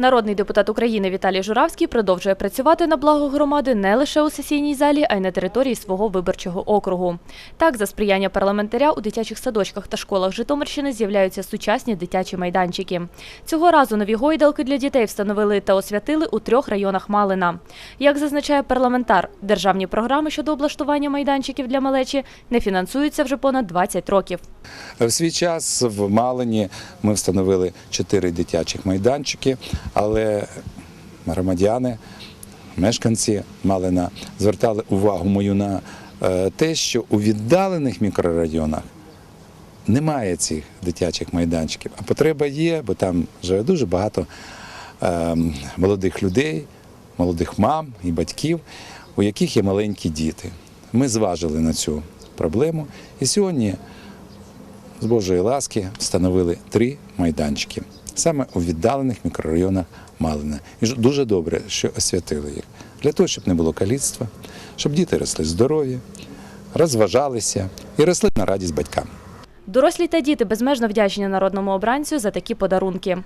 Народний депутат України Віталій Журавський продовжує працювати на благо громади не лише у сесійній залі, а й на території свого виборчого округу. Так, за сприяння парламентаря у дитячих садочках та школах Житомирщини з'являються сучасні дитячі майданчики. Цього разу нові гойдалки для дітей встановили та освятили у трьох районах Малина. Як зазначає парламентар, державні програми щодо облаштування майданчиків для малечі не фінансуються вже понад 20 років. В свій час в Малині ми встановили чотири дитячих майданчики, але громадяни, мешканці Малина звертали увагу мою на е, те, що у віддалених мікрорайонах немає цих дитячих майданчиків. А потреба є, бо там живе дуже багато е, молодих людей, молодих мам і батьків, у яких є маленькі діти. Ми зважили на цю проблему і сьогодні з Божої ласки встановили три майданчики саме у віддалених мікрорайонах Малина. І дуже добре, що освятили їх для того, щоб не було каліцтва, щоб діти росли здорові, розважалися і росли на радість батькам. Дорослі та діти безмежно вдячні народному обранцю за такі подарунки.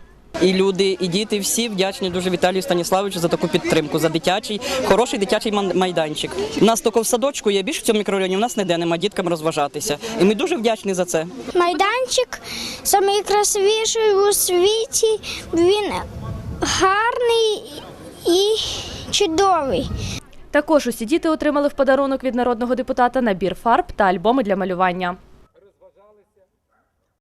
І люди, і діти всі вдячні дуже Віталію Станіславовичу за таку підтримку, за дитячий, хороший дитячий ман- майданчик. У нас тільки в садочку є більше в цьому мікрорайоні, у нас ніде нема діткам розважатися. І ми дуже вдячні за це. Майданчик найкрасивіший у світі. Він гарний і чудовий. Також усі діти отримали в подарунок від народного депутата набір фарб та альбоми для малювання.